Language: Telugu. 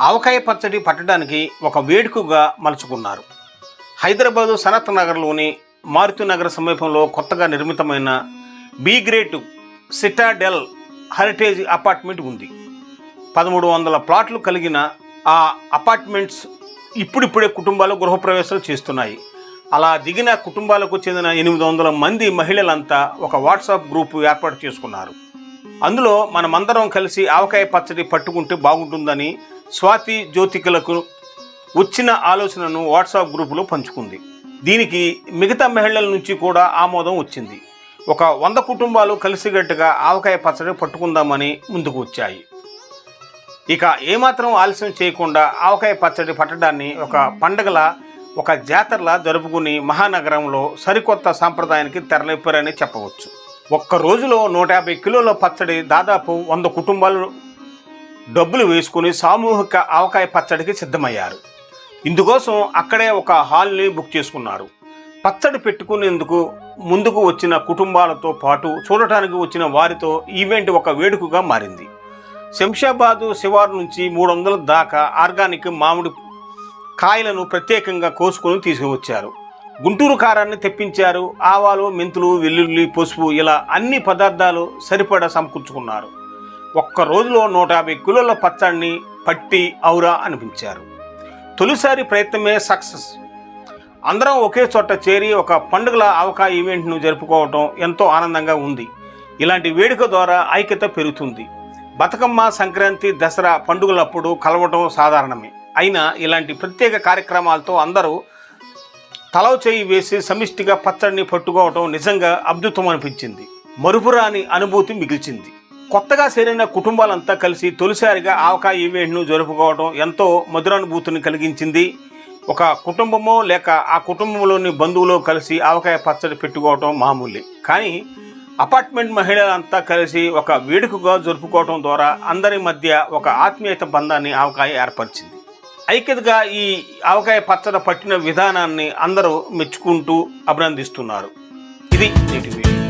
ఆవకాయ పచ్చడి పట్టడానికి ఒక వేడుకగా మలుచుకున్నారు. హైదరాబాదు సనత్ నగర్లోని మారుతి నగర సమీపంలో కొత్తగా నిర్మితమైన be great citadel heritage apartment ఉంది. పదమూడు వందల ప్లాట్లు కలిగిన ఆ అపార్ట్మెంట్స్ ఇప్పుడిప్పుడే కుటుంబాలు గృహప్రవేశాలు చేస్తున్నాయి. అలా దిగిన కుటుంబాలకు చెందిన ఎనిమిది వందల మంది మహిళలంతా ఒక వాట్సాప్ గ్రూప్ ఏర్పాటు చేసుకున్నారు. అందులో మనమందరం కలిసి ఆవకాయ పచ్చడి పట్టుకుంటే బాగుంటుందని స్వాతి జ్యోతికలకు వచ్చిన ఆలోచనను వాట్సాప్ గ్రూపులో పంచుకుంది. దీనికి మిగతా మహిళల నుంచి కూడా ఆమోదం వచ్చింది. ఒక వంద కుటుంబాలు కలిసిగట్టుగా ఆవకాయ పచ్చడి పట్టుకుందామని ముందుకు వచ్చాయి. ఇక ఏమాత్రం ఆలస్యం చేయకుండా ఆవకాయ పచ్చడి పట్టడాన్ని ఒక పండగల ఒక జాతరలా జరుపుకుని మహానగరంలో సరికొత్త సాంప్రదాయానికి తెరలేపారని చెప్పవచ్చు. ఒక్క రోజులో నూట యాభై కిలోల పచ్చడి దాదాపు వంద కుటుంబాలు డబ్బులు వేసుకుని సామూహిక ఆవకాయ పచ్చడికి సిద్ధమయ్యారు. ఇందుకోసం అక్కడే ఒక హాల్ని బుక్ చేసుకున్నారు. పచ్చడి పెట్టుకునేందుకు ముందుకు వచ్చిన కుటుంబాలతో పాటు చూడటానికి వచ్చిన వారితో ఈవెంట్ ఒక వేడుకగా మారింది. శంషాబాదు శివారు నుంచి మూడు వందల దాకా ఆర్గానిక్ మామిడి కాయలను ప్రత్యేకంగా కోసుకొని తీసుకువచ్చారు. గుంటూరు కారాన్ని తెప్పించారు. ఆవాలు మెంతులు వెల్లుల్లి పసుపు ఇలా అన్ని పదార్థాలు సరిపడా సమకూర్చుకున్నారు. ఒక్క రోజులో నూట యాభై కిలోల పచ్చడిని పట్టి ఔరా అనిపించారు. తొలిసారి ప్రయత్నమే సక్సెస్. అందరం ఒకే చోట చేరి ఒక పండుగల అవకా ఈవెంట్ను జరుపుకోవటం ఎంతో ఆనందంగా ఉంది. ఇలాంటి వేడుక ద్వారా ఐక్యత పెరుగుతుంది. బతుకమ్మ సంక్రాంతి దసరా పండుగలప్పుడు కలవటం సాధారణమే. అయినా ఇలాంటి ప్రత్యేక కార్యక్రమాలతో అందరూ తలవ చేయి వేసి సమిష్టిగా పచ్చడిని పట్టుకోవటం నిజంగా అద్భుతం అనిపించింది. మరుపురాని అనుభూతి మిగిల్చింది. కొత్తగా చేరిన కుటుంబాలంతా కలిసి తొలిసారిగా ఆవకాయ ఈవెంట్ను జరుపుకోవడం ఎంతో మధురానుభూతిని కలిగించింది. ఒక కుటుంబమో లేక ఆ కుటుంబంలోని బంధువులు కలిసి ఆవకాయ పచ్చడి పెట్టుకోవటం మామూలే. కానీ అపార్ట్మెంట్ మహిళలంతా కలిసి ఒక వేడుకగా జరుపుకోవటం ద్వారా అందరి మధ్య ఒక ఆత్మీయత బంధాన్ని ఆవకాయ ఏర్పరిచింది. ఐక్యతగా ఈ ఆవకాయ పచ్చడి పట్టిన విధానాన్ని అందరూ మెచ్చుకుంటూ అభినందిస్తున్నారు. ఇది నేటి వీడియో.